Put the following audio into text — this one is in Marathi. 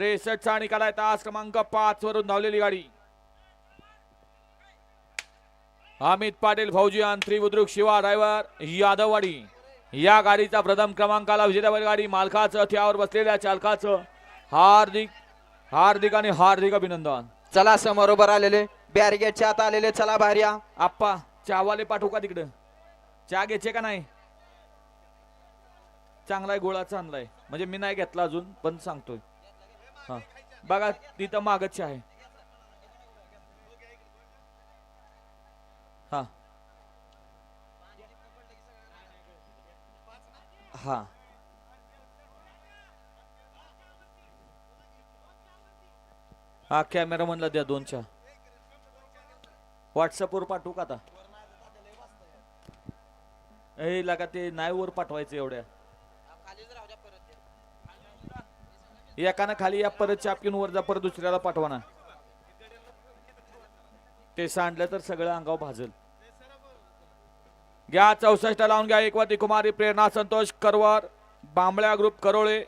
त्रेसष्टचा निकाल आहे तास क्रमांक पाच वरून धावलेली गाडी. अमित पाटील फौजी अंत्री बुद्रुक शिवा ड्रायव्हर यादववाडी. या गाडीचा प्रथम क्रमांकाला विजेता गाडी. मालकाचं त्यावर बसलेल्या चालकाचं हार्दिक हार्दिक आणि हार्दिक अभिनंदन. चला समोर उभं आलेले बॅरिगेटच्या आत आलेले चला बाहेर या. आप्पा चहावाले पाठवू का तिकडं? चहा घ्यायचे का नाही? चांगलाय गोळाचा आणलाय म्हणजे मी नाही घेतला अजून पण सांगतोय. हा. बघा तिथं मागच आहे. हा. हा. हा कॅमेरा म्हणला द्या दोन चहा व्हॉट्सअपवर पाठवू का आता? ए लगा ते नाही वर पाठवायचं एवढ्या. एकानं खाली या परत चापकीन वर जा परत दुसऱ्याला पाठवा ना. ते सांडलं तर सगळं अंगावर भाजल. घ्या चौसष्ट लावून घ्या एकवती कुमारी प्रेरणा संतोष करवार बांबळ्या ग्रुप करोळे.